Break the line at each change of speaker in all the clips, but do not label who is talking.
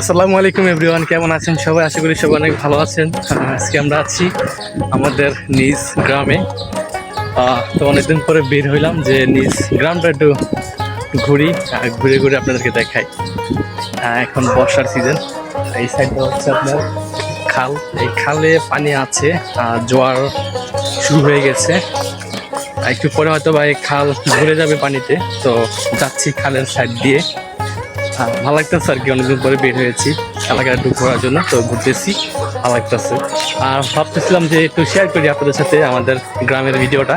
আসসালামু আলাইকুম এভরিওয়ান, কেমন আছেন সবাই? আশা করি সবাই অনেক ভালো আছেন। আজকে আমরা আছি আমাদের নিজ গ্রামে। তো অনেকদিন পরে বের হইলাম যে নিজ গ্রামটা একটু ঘুরি ঘুরে ঘুরে আপনাদেরকে দেখাই। এখন বর্ষার সিজন এই সাইডটা হচ্ছে আপনার খাল। এই খালে পানি আছে আর জোয়ার শুরু হয়ে গেছে। একটু পরে হয়তো বা এই খাল ভরে যাবে পানিতে। তো যাচ্ছি খালের সাইড দিয়ে। ভালো লাগতেছে আর কি, অনেকদিন পরে বের হয়েছি এলাকায় একটু ঘোরার জন্য, তো ঘুরতেছি, ভালো লাগতেছে। আর ভাবতেছিলাম যে একটু শেয়ার করি আপনাদের সাথে আমাদের গ্রামের ভিডিওটা,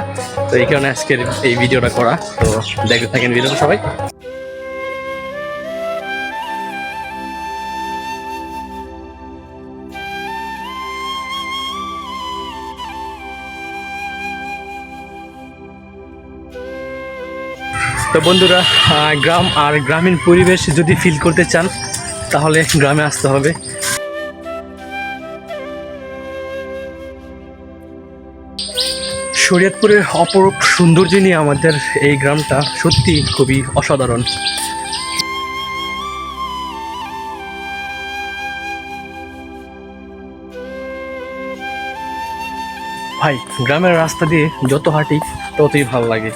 তো এই কারণে আজকের এই ভিডিওটা করা, তো দেখতে থাকেন ভিডিওটা সবাই। তো বন্ধুরা গ্রাম আর গ্রামীণ পরিবেশ যদি ফিল করতে চান, তাহলে গ্রামে আসতে হবে। শরীয়তপুরের অপরূপ সৌন্দর্য নিয়ে আমাদের এই গ্রামটা সত্যি খুবই অসাধারণ। ভাই, গ্রামের রাস্তা দিয়ে যত হাঁটি, ততই ভালো লাগে।